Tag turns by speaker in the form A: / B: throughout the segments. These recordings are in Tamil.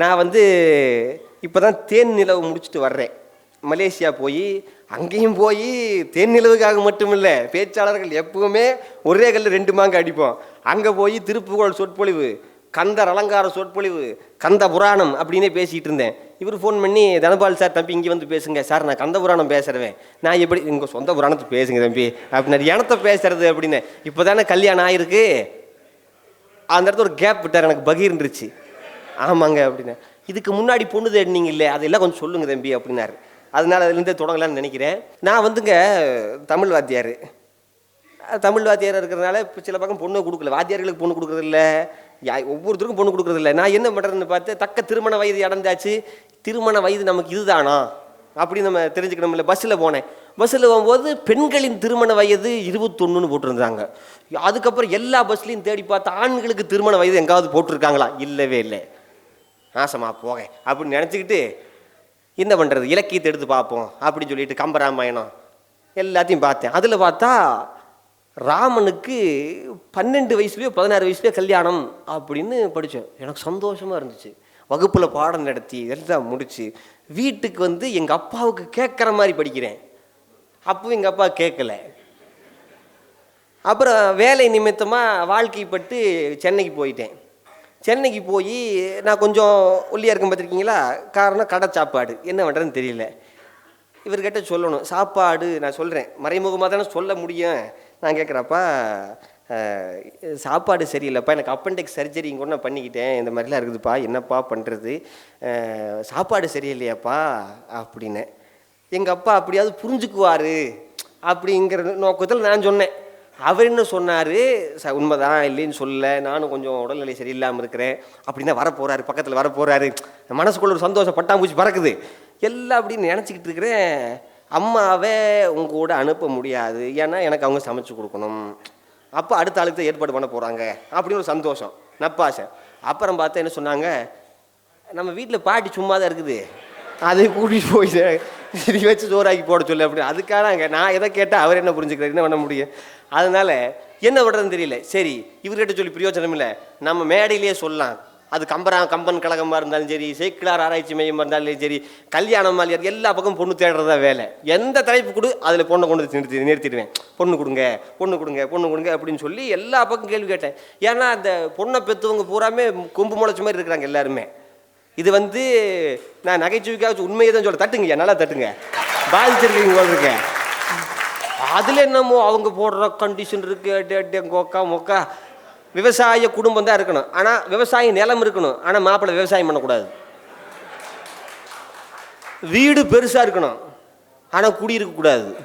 A: நான் வந்து இப்போ தான் தேன் நிலவு முடிச்சுட்டு வர்றேன். மலேசியா போய் அங்கேயும் போய் தேன் நிலவுக்காக மட்டும் இல்லை பேச்சாளர்கள் எப்பவுமே ஒரே கல்ல ரெண்டு மாங்க அடிப்போம். அங்கே போய் திருப்புகோள் சொற்பொழிவு கந்தர் அலங்கார சொற்பொழிவு கந்த புராணம் அப்படின்னே பேசிகிட்டு இருந்தேன். இவர் ஃபோன் பண்ணி தனபால் சார் தம்பி இங்கே வந்து பேசுங்க. சார் நான் கந்த புராணம் பேசுகிறேன் நான் எப்படி உங்கள் சொந்த புராணத்தை பேசுங்க தம்பி அப்படின்னா எனத்தை பேசுறது அப்படின்னு. இப்போ தானே கல்யாணம் ஆயிருக்கு. அந்த இடத்துல ஒரு கேப் விட்டார் எனக்கு பகீர்ந்துருச்சு. ஆமாங்க அப்படின்னு. இதுக்கு முன்னாடி பொண்ணு தேடினீங்க இல்லை அதெல்லாம் கொஞ்சம் சொல்லுங்க தம்பி அப்படின்னாரு. அதனால அதுலேருந்தே தொடங்கலாம்னு நினைக்கிறேன். நான் வந்துங்க தமிழ் வாத்தியார். தமிழ் வாத்தியார் இருக்கிறதுனால இப்போ சில பக்கம் பொண்ணு கொடுக்கல. வாத்தியார்களுக்கு பொண்ணு கொடுக்குறதில்ல. யா ஒவ்வொருத்தருக்கும் பொண்ணு கொடுக்குறதில்ல. நான் என்ன பண்ணுறேன்னு பார்த்து தக்க திருமண வயது அடைந்தாச்சு திருமண வயது நமக்கு இதுதானா? அப்படின்னு நம்ம தெரிஞ்சுக்கணும்ல. பஸ்ஸில் போனேன். பஸ்ஸில் போகும்போது பெண்களின் திருமண வயது இருபத்தொன்னுன்னு போட்டிருந்தாங்க. அதுக்கப்புறம் எல்லா பஸ்லேயும் தேடி பார்த்தா ஆண்களுக்கு திருமண வயது எங்காவது போட்டிருக்காங்களா? இல்லவே இல்லை. நாசமாக போக அப்படின்னு நினச்சிக்கிட்டு என்ன பண்ணுறது இலக்கியத்தை எடுத்து பார்ப்போம் அப்படின்னு சொல்லிட்டு கம்பராமாயணம் எல்லாத்தையும் பார்த்தேன். அதில் பார்த்தா ராமனுக்கு பன்னெண்டு வயசுலேயோ பதினாறு வயசுலேயோ கல்யாணம் அப்படின்னு படித்தேன். எனக்கு சந்தோஷமாக இருந்துச்சு. வகுப்பில் பாடம் நடத்தி எல்லாம் முடித்து வீட்டுக்கு வந்து எங்கள் அப்பாவுக்கு கேட்குற மாதிரி படிக்கிறேன். அப்பவும் எங்கள் அப்பா கேட்கல. அப்புறம் வேலை நிமித்தமாக வாழ்க்கைப்பட்டு சென்னைக்கு போயிட்டேன். சென்னைக்கு போய் நான் கொஞ்சம் ஒல்லியாக இருக்கும் பார்த்துருக்கீங்களா? காரணம் கடை சாப்பாடு. என்ன பண்ணுறதுன்னு தெரியல. இவர்கிட்ட சொல்லணும். சாப்பாடு நான் சொல்கிறேன் மறைமுகமாக தானே சொல்ல முடியும். நான் கேட்குறப்பா சாப்பாடு சரியில்லைப்பா. எனக்கு அப்பண்டிக்ஸ் சர்ஜரி கூட நான் பண்ணிக்கிட்டேன். இந்த மாதிரிலாம் இருக்குதுப்பா. என்னப்பா பண்ணுறது சாப்பாடு சரியில்லையாப்பா? அப்படின்னு. எங்கள் அப்பா அப்படியாவது புரிஞ்சுக்குவார். அப்படிங்கிற நோக்கத்தில் நான் சொன்னேன். அவர் என்ன சொன்னார்? ச உண்மைதான் இல்லைன்னு சொல்ல நானும் கொஞ்சம் உடல்நிலை சரியில்லாமல் இருக்கிறேன். அப்படின்னா வரப்போகிறாரு பக்கத்தில் வரப்போகிறாரு மனசுக்குள்ள ஒரு சந்தோஷம் பட்டாம்பூச்சி பறக்குது. எல்லாம் அப்படின்னு நினச்சிக்கிட்டு இருக்கிறேன். அம்மாவை உங்க கூட அனுப்ப முடியாது. ஏன்னா எனக்கு அவங்க சமைச்சு கொடுக்கணும். அப்போ அடுத்த ஆளுக்கு ஏற்பாடு பண்ண போகிறாங்க அப்படின்னு ஒரு சந்தோஷம். நப்பாசை அப்புறம் பார்த்தா என்ன சொன்னாங்க? நம்ம வீட்டில் பாட்டி சும்மா தான் இருக்குது. அதை கூட்டிகிட்டு போய் சரி வச்சு சோறாக்கி போட சொல்லு அப்படின்னு. அதுக்காக நான் எதை கேட்டால் அவர் என்ன புரிஞ்சுக்கிறார்? என்ன பண்ண முடியும்? அதனால் என்ன பண்ணுறதுன்னு தெரியல. சரி இவர்கிட்ட சொல்லி பிரயோஜனம் இல்லை. நம்ம மேடையிலேயே சொல்லலாம். அது கம்பரா கம்பன் கழகமாக இருந்தாலும் சரி சைக்கிளார் ஆராய்ச்சி மையமாக இருந்தாலும் சரி கல்யாணம் மாலியார் எல்லா பக்கம் பொண்ணு தேடுறதா வேலை. எந்த தலைப்பு கொடு அதில் பொண்ணை கொண்டு நிறுத்தி நிறுத்திடுவேன். பொண்ணு கொடுங்க பொண்ணு கொடுங்க பொண்ணு கொடுங்க அப்படின்னு சொல்லி எல்லா பக்கம் கேள்வி கேட்டேன். ஏன்னா அந்த பொண்ணை பெற்றவங்க பூராமே கொம்பு முளைச்ச மாதிரி இருக்கிறாங்க எல்லாருமே. இது வந்து நான் நகைச்சுவைக்காக உண்மையை தான் சொல்ல தட்டுங்க நல்லா தட்டுங்க. பாதிச்சிருக்கீங்க போல இருக்கேன். அதில் என்னமோ அவங்க போடுற கண்டிஷன் இருக்குது அடி அடி கொக்கா மொக்கா விவசாய குடும்பம் தான் இருக்கணும். ஆனால் விவசாய நிலம் இருக்கணும். ஆனால் மாப்பிள்ளை விவசாயம் பண்ணக்கூடாது. வீடு பெருசாக இருக்கணும். ஆனால் குடி இருக்கக்கூடாது.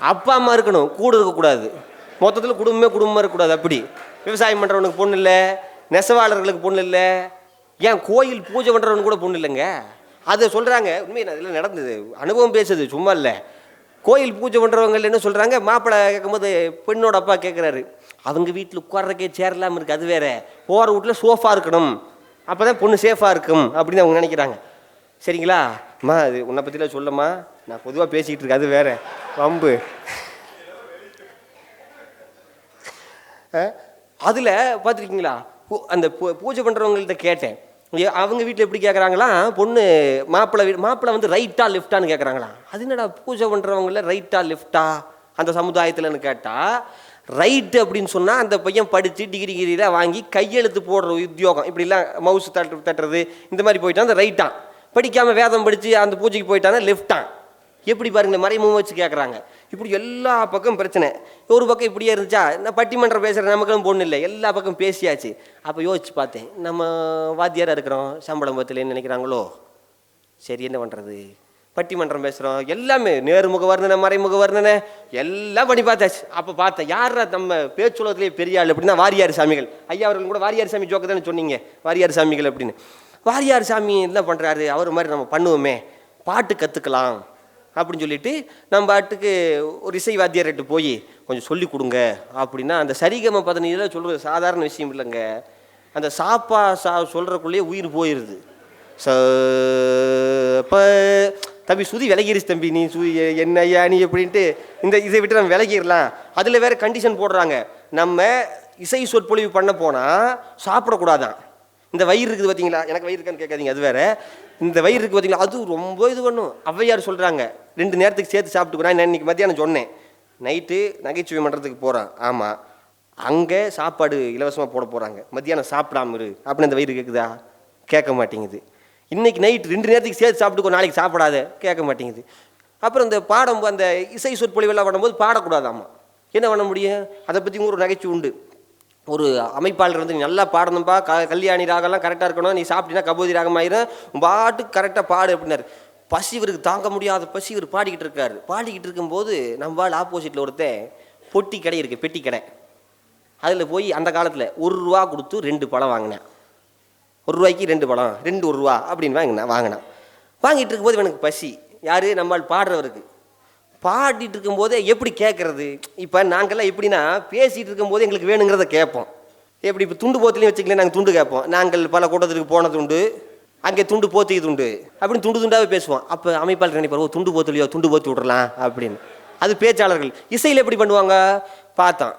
A: அப்பா அம்மா இருக்கணும். கூட இருக்கக்கூடாது. மொத்தத்தில் குடும்பமே குடும்பமாக இருக்கக்கூடாது. அப்படி. விவசாயம் பண்ணுறவனுக்கு பொண்ணு இல்லை. நெசவாளர்களுக்கு பொண்ணு இல்லை. ஏன் கோயில் பூஜை பண்ணுறவனுக்கு கூட பொண்ணு இல்லைங்க? அதை சொல்கிறாங்க உண்மையை அதில் நடந்தது. அனுபவம் பேசுது. சும்மா இல்லை. கோயில் பூஜை பண்ணுறவங்க என்ன சொல்கிறாங்க மாப்பிள்ளை கேட்கும்போது பெண்ணோட அப்பா கேட்குறாரு. அவங்க வீட்டில் உட்கார்றக்கே சேர் இல்லாமல் இருக்குது அது வேறு. போகிற வீட்டில் சோஃபா இருக்கணும். அப்போ தான் பொண்ணு சேஃபாக இருக்கும் அப்படின்னு அவங்க நினைக்கிறாங்க. சரிங்களா? அம்மா அது உன்னை பற்றிலாம் சொல்லம்மா. நான் பொதுவாக பேசிக்கிட்டு இருக்கேன் அது வேறு. வம்பு. அதில் பார்த்துருக்கீங்களா? பூ- அந்த பூ- பூஜை பண்ணுறவங்கள்ட்ட கேட்டேன். அவங்க வீட்டில் எப்படி கேட்குறாங்களா பொண்ணு மாப்பிள்ளை வீடு மாப்பிள்ளை வந்து ரைட்டா லெஃப்டான்னு கேட்குறாங்களா அது என்னடா பூஜை பண்ணுறவங்கள ரைட்டா லெஃப்டா அந்த சமுதாயத்தில்னு கேட்டால் ரைட்டு அப்படின்னு சொன்னால் அந்த பையன் படித்து டிகிரி கிரிலாம் வாங்கி கையெழுத்து போடுற உத்தியோகம். இப்படிலாம் மவுஸ் தட்டு தட்டுறது இந்த மாதிரி போயிட்டான் அந்த ரைட்டான் படிக்காமல் வேதம் படித்து அந்த பூஜைக்கு போயிட்டானா லெஃப்டான் எப்படி பாருங்களேன் மறைமுகம் வச்சு கேட்குறாங்க இப்படி எல்லா பக்கம் பிரச்சனை. ஒரு பக்கம் இப்படியே இருந்துச்சா நான் பட்டிமன்றம் பேசுகிற நமக்கெல்லாம் பொண்ணு இல்லை. எல்லா பக்கம் பேசியாச்சு. அப்போ யோசிச்சு பார்த்தேன் நம்ம வாத்தியாராக இருக்கிறோம் சம்பளம் பத்திலேன்னு நினைக்கிறாங்களோ? சரி என்ன பண்ணுறது பட்டிமன்றம் பேசுகிறோம் எல்லாமே நேர்முக வர்ணனை மறைமுக வர்ணனை எல்லாம் பண்ணி பார்த்தாச்சு. அப்போ பார்த்தேன் யாரா நம்ம பேச்சுலகத்திலே பெரிய ஆள் அப்படின்னா வாரியார் சாமிகள். ஐயா அவர்கள் கூட வாரியார் சாமி ஜோக்க தானே சொன்னீங்க வாரியார் சாமிகள் அப்படின்னு. வாரியார் சாமி என்ன பண்ணுறாரு அவர் மாதிரி நம்ம பண்ணுவோமே. பாட்டு கற்றுக்கலாம் அப்படின்னு சொல்லிட்டு நம்ம பாட்டுக்கு ஒரு இசை வாத்தியார்கிட்ட போய் கொஞ்சம் சொல்லி கொடுங்க அப்படின்னா அந்த சரிகம பதனியில் சொல்கிறது சாதாரண விஷயம் இல்லைங்க. அந்த சாப்பா சா சொல்கிறக்குள்ளேயே உயிர் போயிடுது ச ப தம்பி சுதி விலகிருச்சு தம்பி நீ சு என்ன ஐயா நீ எப்படின்ட்டு இந்த இதை விட்டு நம்ம விலகிடலாம். அதில் வேற கண்டிஷன் போடுறாங்க. நம்ம இசை சொற்பொழிவு பண்ண போனால் சாப்பிடக்கூடாதான். இந்த வயிறு இருக்குது பார்த்தீங்களா? எனக்கு வயிறு இருக்கான்னு கேட்காதீங்க அது வேற. இந்த வயிறு இருக்குது பார்த்தீங்களா? அது ரொம்ப இது பண்ணும். ஔவையார் சொல்கிறாங்க ரெண்டு நேரத்துக்கு சேர்த்து சாப்பிட்டுக்கிறேன் நான் இன்னைக்கு மத்தியானம் சொன்னேன். நைட்டு நகைச்சுவை மன்றத்துக்கு போகிறான் ஆமாம் அங்கே சாப்பாடு இலவசமாக போட போகிறாங்க மத்தியானம் சாப்பிடாம இரு. அப்படின்னு அந்த வயிறு கேட்குதா கேட்க மாட்டேங்குது. இன்றைக்கி நைட் ரெண்டு நேரத்துக்கு சேர்த்து சாப்பிட்டுக்கோ நாளைக்கு சாப்பிடாத. கேட்க மாட்டேங்குது. அப்புறம் இந்த பாடம் அந்த இசை சொற்பொழிவெல்லாம் பண்ணும்போது பாடக்கூடாதாம்மா என்ன பண்ண முடியும்? அதை பற்றி ஒரு நகைச்சுவை உண்டு. ஒரு அமைப்பாளர் வந்து நீ நல்லா பாடணும்பா க கல்யாணி ராகம்லாம் கரெக்டாக இருக்கணும் நீ சாப்பிட்டீங்கன்னா கபோதி ராகம் ஆயிரும் உன் பாட்டுக்கு கரெக்டாக பாடு அப்படின்னாரு. பசி இவருக்கு தாங்க முடியாத பசி இவர் பாடிக்கிட்டு இருக்காரு. பாடிக்கிட்டு இருக்கும்போது நம்ம ஆப்போசிட்டில் ஒருத்தன் பொட்டி கடை இருக்குது பெட்டி கடை. அதில் போய் அந்த காலத்தில் ஒரு ரூபா கொடுத்து ரெண்டு பழம் வாங்கினேன். ஒரு ரூபாய்க்கு ரெண்டு பழம் ரெண்டு ஒரு ரூபா அப்படின்னு வாங்கினேன் வாங்கினேன். வாங்கிட்டு இருக்கும்போது எனக்கு பசி. யார்? நம்மால் பாடுறவருக்கு. பாடிட்டு இருக்கும்போதே எப்படி கேட்குறது இப்போ நாங்கள்லாம் எப்படின்னா பேசிகிட்டு இருக்கும்போது எங்களுக்கு வேணுங்கிறத கேட்போம். எப்படி இப்போ துண்டு போத்துலையும் வச்சுக்கலாம் நாங்கள் துண்டு கேட்போம். நாங்கள் பல கூட்டத்துக்கு போனது உண்டு அங்கே துண்டு போத்திக்கு துண்டு அப்படின்னு துண்டு துண்டாகவே பேசுவோம். அப்போ அமைப்பாளர் நினைப்பார் ஓ துண்டு போத்துலையோ துண்டு போத்தி விட்றலாம் அப்படின்னு. அது பேச்சாளர்கள். இசையில் எப்படி பண்ணுவாங்க? பார்த்தான்.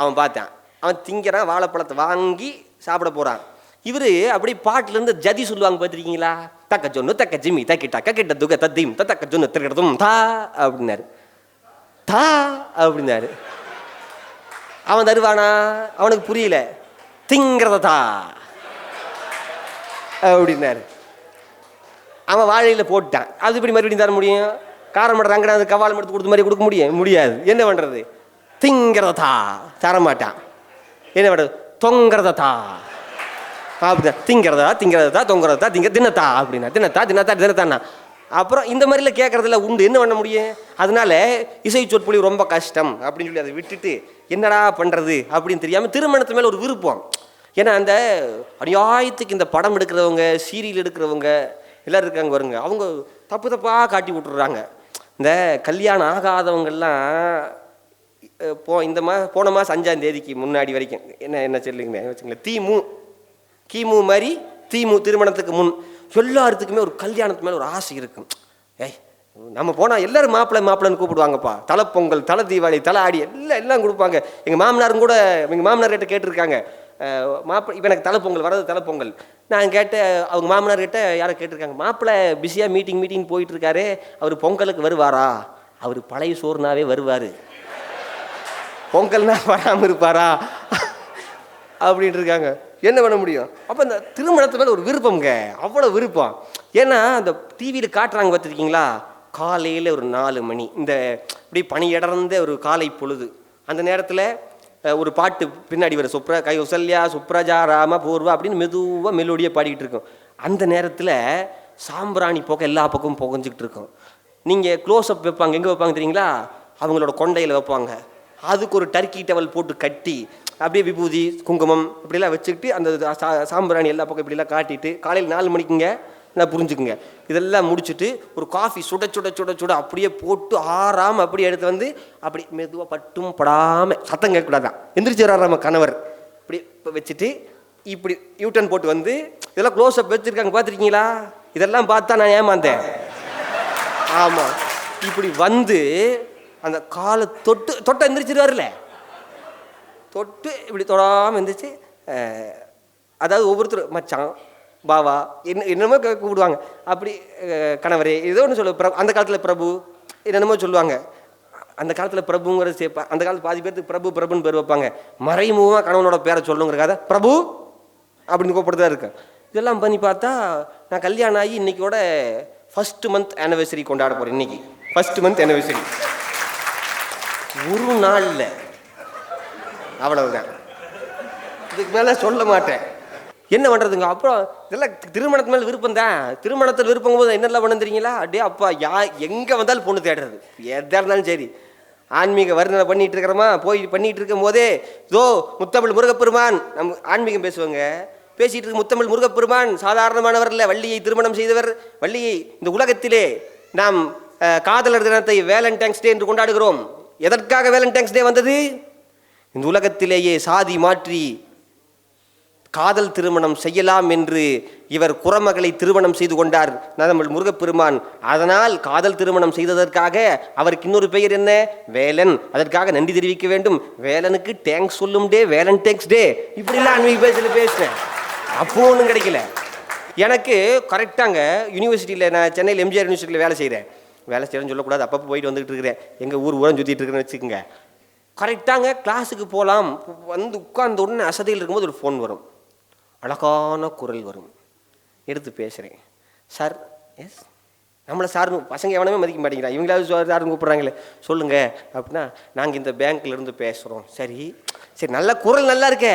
A: அவன் பார்த்தான். அவன் திங்கிறான் வாழைப்பழத்தை வாங்கி சாப்பிட போகிறான் இவர் அப்படி பாட்டிலேருந்து ஜதி சொல்லுவாங்க பார்த்துருக்கீங்களா? தக்க ஜொன்னு தக்க ஜிம்மி தக்கி டக்க கிட்ட துக தத்தீம் தக்க ஜொன்னு திருக்கிறதும் தா அப்படின்னாரு தா அப்படின்னாரு அவன் தருவானா அவனுக்கு புரியல திங்கிறத தா அப்படின்னாரு அவன் வாழையில் போட்டான் அது இப்படி மறுபடியும் தர முடியும் காரம் மட்டும் ரங்கடா அது கவாலம் எடுத்து கொடுத்த மாதிரி கொடுக்க முடியும் முடியாது என்ன பண்ணுறது திங்கிறதா தர மாட்டான் என்ன பண்ணுறது தொங்கிறதா அப்படிதான் திங்கிறதா திங்கிறதா தொங்குறதா திங்க தின்னத்தா அப்படின்னா தின்னத்தா தினத்தா தினத்தானா அப்புறம் இந்த மாதிரிலாம் கேட்குறதுல உண்டு. என்ன பண்ண முடியும்? அதனால இசை சொற்பொழி ரொம்ப கஷ்டம் அப்படின்னு சொல்லி அதை விட்டுட்டு என்னடா பண்ணுறது அப்படின்னு தெரியாமல் திருமணத்து மேலே ஒரு விருப்பம். ஏன்னா அந்த அநியாயத்துக்கு இந்த படம் எடுக்கிறவங்க சீரியல் எடுக்கிறவங்க எல்லோரும் இருக்காங்க வருங்க அவங்க தப்பு தப்பாக காட்டி விட்டுறாங்க. இந்த கல்யாணம் ஆகாதவங்கெல்லாம் போ இந்த மா போன மாதம் அஞ்சாம் தேதிக்கு முன்னாடி வரைக்கும் என்ன என்ன சொல்லுங்க வச்சுங்களேன் தீமு. கிமு மாதிரி தீமு திருமணத்துக்கு முன் எல்லாத்துக்குமே ஒரு கல்யாணத்து மேலே ஒரு ஆசை இருக்கும் ஏய் நம்ம போனால் எல்லாரும் மாப்பிள்ளை மாப்பிள்ளைன்னு கூப்பிடுவாங்கப்பா. தலை பொங்கல் தலை தீபாவளி தலை ஆடி எல்லாம் எல்லாம் கொடுப்பாங்க. எங்கள் மாமனாரும் கூட எங்கள் மாமனார் கிட்ட கேட்டிருக்காங்க. மாப்பிள்ளை இப்போ எனக்கு தலைப்பொங்கல் வர்றது வரது தலை நான் கேட்ட அவங்க மாமனார் கிட்ட யாரை கேட்டிருக்காங்க. மாப்பிள்ளை பிஸியாக மீட்டிங் மீட்டிங் போயிட்டு இருக்காரு அவர் பொங்கலுக்கு வருவாரா? அவர் பழைய சோறுனாவே வருவார். பொங்கல்னா வராமல் இருப்பாரா? அப்படின்ட்டு இருக்காங்க. என்ன பண்ண முடியும்? அப்போ இந்த திருமணத்து மேலே ஒரு விருப்பம்ங்க. அவ்வளோ விருப்பம். ஏன்னா அந்த டிவியில் காட்டுறாங்க பார்த்துருக்கீங்களா? காலையில் ஒரு நாலு மணி. இந்த இப்படி பனியடர்ந்த ஒரு காலை பொழுது. அந்த நேரத்தில் ஒரு பாட்டு பின்னாடி வரும் சுப்ர கைசல்யா சுப்ரஜா ராம பூர்வா அப்படின்னு மெதுவாக மெலோடியாக பாடிக்கிட்டு இருக்கும். அந்த நேரத்தில் சாம்பிராணி போக எல்லா பக்கமும் புகஞ்சிக்கிட்டு இருக்கும். நீங்கள் க்ளோஸ்அப் வைப்பாங்க. எங்கே வைப்பாங்க தெரியுங்களா? அவங்களோட கொண்டையில் வைப்பாங்க. அதுக்கு ஒரு டர்க்கி டவல் போட்டு கட்டி அப்படியே விபூதி குங்குமம் இப்படிலாம் வச்சுக்கிட்டு அந்த சா- சாம்பிராணி எல்லா பக்கம் இப்படிலாம் காட்டிட்டு காலையில் நாலு மணிக்குங்க நான் புரிஞ்சுக்குங்க. இதெல்லாம் முடிச்சுட்டு ஒரு காஃபி சுட சுட சுட சுட அப்படியே போட்டு ஆறாமல் அப்படியே எடுத்து வந்து அப்படி மெதுவாக பட்டும் படாமல் சத்தம் கேட்கக்கூடாதான் எந்திரிச்சிடறாரு நம்ம கணவர். இப்படி இப்போ வச்சுட்டு இப்படி யூட்டன் போட்டு வந்து இதெல்லாம் க்ளோஸ் அப் வச்சுருக்காங்க பார்த்துருக்கீங்களா? இதெல்லாம் பார்த்தா நான் ஏமாந்தேன். ஆமாம் இப்படி வந்து அந்த காலை தொட்டு தொட்ட எந்திரிச்சிருவாருல்ல. தொட்டு இப்படி தொடாமல் இருந்துச்சு அதாவது ஒவ்வொருத்தர் மச்சான் பாவா என்ன என்னமோ கூப்பிடுவாங்க. அப்படி கணவரே ஏதோ ஒன்று சொல்லு பிரபு அந்த காலத்தில் பிரபு என்னென்னமோ சொல்லுவாங்க. அந்த காலத்தில் பிரபுங்கிறது சேர்ப்பா அந்த காலத்தில் பாதி பேருக்கு பிரபு பிரபுன்னு பேர் வைப்பாங்க. மறைமுகமாக கணவனோட பேரை சொல்லுங்கிறக்காக பிரபு! அப்படின்னு கூப்பிட்டு தான் இருக்கேன் இதெல்லாம் பண்ணி பார்த்தா நான் கல்யாணம் ஆகி இன்றைக்கோட ஃபர்ஸ்ட் மந்த் ஆனிவர்சரி கொண்டாட போகிறேன் இன்றைக்கி ஃபஸ்ட்டு மந்த் ஆனிவர்சரி ஒரு நாளில். அவ்வளவுதான். இதுக்கு மேலே சொல்ல மாட்டேன். என்ன பண்ணுறதுங்க அப்புறம் இதெல்லாம் திருமணத்து மேலே விருப்பம் தான். திருமணத்தில் விருப்பம் போது என்னெல்லாம் பண்ணுறீங்களா அப்படியே அப்பா யா எங்கே வந்தாலும் பொண்ணு தேடுறது. எதாக இருந்தாலும் சரி. ஆன்மீக வர்ணனை பண்ணிட்டு இருக்கிறோமா? போய் பண்ணிட்டு இருக்கும் போதே இதோ முத்தமிழ் முருகப்பெருமான் நம்ம ஆன்மீகம் பேசுவாங்க. பேசிட்டு இருக்க முத்தமிழ் முருகப்பெருமான் சாதாரணமானவர் இல்லை வள்ளியை திருமணம் செய்தவர். வள்ளியை இந்த உலகத்திலே நாம் காதலர் தினத்தை வேலண்டைன்ஸ் டே என்று கொண்டாடுகிறோம். எதற்காக வேலண்டைன்ஸ் டே வந்தது? இந்த உலகத்திலேயே சாதி மாற்றி காதல் திருமணம் செய்யலாம் என்று இவர் குறமகளை திருமணம் செய்து கொண்டார். நம்மள் முருகப்பெருமான். அதனால் காதல் திருமணம் செய்ததற்காக அவருக்கு இன்னொரு பெயர் என்ன? வேலன். அதற்காக நன்றி தெரிவிக்க வேண்டும். வேலனுக்கு டேங்க்ஸ் சொல்லும் டே வேலன் டேங்க்ஸ் டே இப்படிலாம் ஆன்மீக பேசல பேசுறேன் அப்போ ஒன்றும் கிடைக்கல. எனக்கு கரெக்டாங்க யூனிவர்சிட்டியில் நான் சென்னையில் எம்ஜிஆர் யூனிவர்சிட்டியில் வேலை செய்கிறேன் வேலை செய்கிறேன்னு சொல்லக்கூடாது. அப்பப்போ போயிட்டு வந்துகிட்டு இருக்கிறேன். எங்கள் ஊர் ஊரம் சுற்றிட்டு இருக்கிறேன்னு வச்சுக்கோங்க. கரெக்டாங்க கிளாஸுக்கு போகலாம் வந்து உட்கார்ந்த உடனே அசதியில் இருக்கும்போது ஒரு ஃபோன் வரும். அழகான குரல் வரும். எடுத்து பேசுகிறேன் சார் எஸ் நம்மளை சார்னு பசங்க எவனமே மதிக்க மாட்டேங்கிறான் இவங்களாவது சார் சார்னு கூப்பிட்றாங்களே. சொல்லுங்க. அப்படின்னா நாங்கள் இந்த பேங்க்லேருந்து பேசுகிறோம் சரி. சரி நல்ல குரல் நல்லா இருக்கே.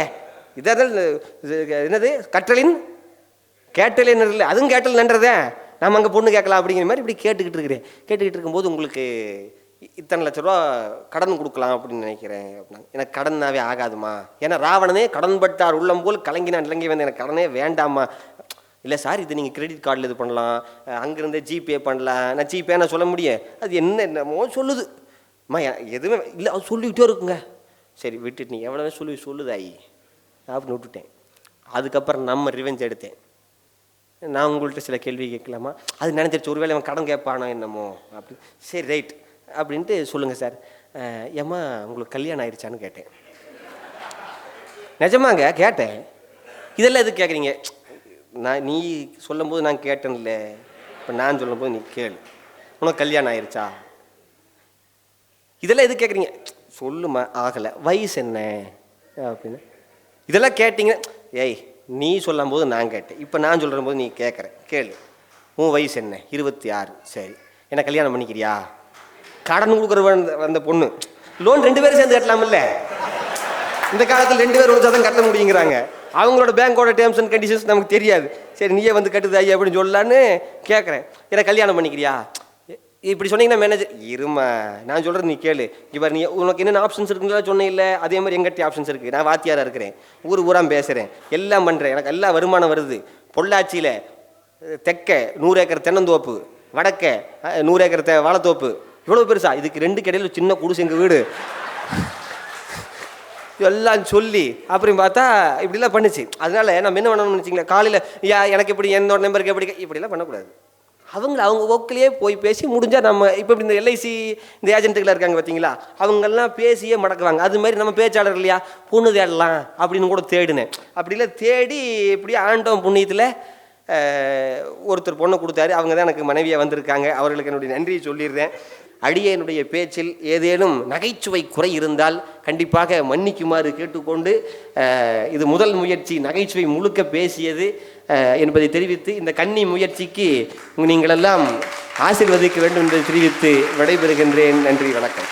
A: இதான் என்னது? கற்றலின்? கேட்டல் என்ன இல்லை அதுவும் கேட்டல் நன்றதே. நம்ம அங்கே பொண்ணு கேட்கலாம் அப்படிங்கிற மாதிரி இப்படி கேட்டுக்கிட்டு இருக்கிறேன். கேட்டுக்கிட்டு இருக்கும்போது உங்களுக்கு இத்தனை லட்ச ரூபா கடன் கொடுக்கலாம் அப்படின்னு நினைக்கிறேன் அப்படின்னா எனக்கு கடனாவே ஆகாதுமா? ஏன்னா ராவணனே கடன்பட்டார் உள்ளம் போல் கலங்கினான். இலங்கை வந்து எனக்கு கடனே வேண்டாமா இல்லை சார் இது நீங்கள் கிரெடிட் கார்டில் இது பண்ணலாம். அங்கேருந்தே ஜிபே பண்ணலாம். நான் ஜிபே நான் சொல்ல முடியும். அது என்ன என்னமோ சொல்லுது. அம்மா எதுவுமே இல்லை அது சொல்லிக்கிட்டே இருக்குங்க. சரி விட்டுட்டு நீ எவ்வளோ சொல்லி சொல்லுதாயி அப்படின்னு விட்டுட்டேன். அதுக்கப்புறம் நம்ம ரிவெஞ்ச் எடுத்தேன். நான் உங்கள்கிட்ட சில கேள்வி கேட்கலாமா? அது நினைச்சிருச்சு ஒருவேளை அவன் கடன் கேட்பானோ என்னமோ? அப்படி. சரி ரைட் அப்படின்ட்டு சொல்லுங்கள் சார். ஏம்மா உங்களுக்கு கல்யாணம் ஆயிடுச்சான்னு கேட்டேன். நிஜமாங்க கேட்டேன். இதெல்லாம் எதுக்கு கேட்குறீங்க நான் நீ சொல்லும்போது நான் கேட்டேன்ல. இப்போ நான் சொல்லும்போது நீ கேளு. உனக்கு கல்யாணம் ஆயிடுச்சா இதெல்லாம் எது கேட்குறீங்க சொல்லுமா ஆகலை. வயசு என்ன? அப்படின்னு. இதெல்லாம் கேட்டிங்க ஏய் நீ சொல்லும் போது நான் கேட்டேன். இப்போ நான் சொல்கிற போது நீ கேட்குற கேளு. உன் வயசு என்ன? இருபத்தி ஆறு. சரி. என்ன கல்யாணம் பண்ணிக்கிறியா? கடன் கொடுக்குற வந்த பொண்ணு. லோன் ரெண்டு பேரும் சேர்ந்து கட்டலாம்ல இந்த காலத்தில் ரெண்டு பேர் ஒன்று தான் கட்ட முடியுங்கிறாங்க. அவங்களோட பேங்கோட டேர்ம்ஸ் அண்ட் கண்டிஷன்ஸ் நமக்கு தெரியாது. சரி நீயே வந்து கட்டுது ஐயா அப்படின்னு சொல்லலான்னு கேட்குறேன் ஏன்னா கல்யாணம் பண்ணிக்கிறியா? இ- இப்படி சொன்னீங்கன்னா மேனேஜர் இருமா நான் சொல்கிறது நீ கேளு. இப்போ நீ உனக்கு என்னென்ன ஆப்ஷன்ஸ் இருக்குன்னு சொன்னே இல்லை? அதே மாதிரி எங்கிட்ட ஆப்ஷன்ஸ் இருக்குது நான் வாத்தியாராக இருக்கிறேன். ஊர் ஊராக பேசுகிறேன் எல்லாம் பண்ணுறேன் எனக்கு எல்லா வருமானம் வருது. பொள்ளாச்சியில் தெக்க நூறு ஏக்கர் தென்னந்தோப்பு வடக்க நூறு ஏக்கர் தெ வாழைத்தோப்பு. இவ்வளோ பெருசா? இதுக்கு ரெண்டு கடையில் சின்ன குடிசை எங்கள் வீடு. எல்லாம் சொல்லி அப்புறம் பார்த்தா இப்படிலாம் பண்ணுச்சு. அதனால நம்ம என்ன பண்ணணும்னு வச்சிங்களேன் காலையில் யா எனக்கு இப்படி என்னோட நம்பருக்கு எப்படி? இப்படிலாம் பண்ணக்கூடாது. அவங்கள அவங்க ஓக்கிலேயே போய் பேசி முடிஞ்சால் நம்ம இப்போ இப்படி இந்த எல்ஐசி இந்த ஏஜென்ட்டுகளாக இருக்காங்க பார்த்தீங்களா? அவங்கெல்லாம் பேசியே மடக்குவாங்க. அது மாதிரி நம்ம பேச்சாளர் இல்லையா? பொண்ணு தேடலாம் அப்படின்னு கூட தேடினேன். அப்படிலாம் தேடி இப்படி ஆண்டவன் புண்ணியத்தில் ஒருத்தர் பொண்ணை கொடுத்தாரு. அவங்க தான் எனக்கு மனைவியாக வந்திருக்காங்க. அவர்களுக்கு என்னுடைய நன்றியை சொல்லிடுறேன். அடியனுடைய பேச்சில் ஏதேனும் நகைச்சுவை குறை இருந்தால் கண்டிப்பாக மன்னிக்குமாறு கேட்டுக்கொண்டு இது முதல் முயற்சி நகைச்சுவை முழுக்க பேசியது என்பதை தெரிவித்து இந்த கன்னி முயற்சிக்கு நீங்களெல்லாம் ஆசீர்வதிக்க வேண்டும் என்பதை தெரிவித்து விடைபெறுகின்றேன். நன்றி வணக்கம்.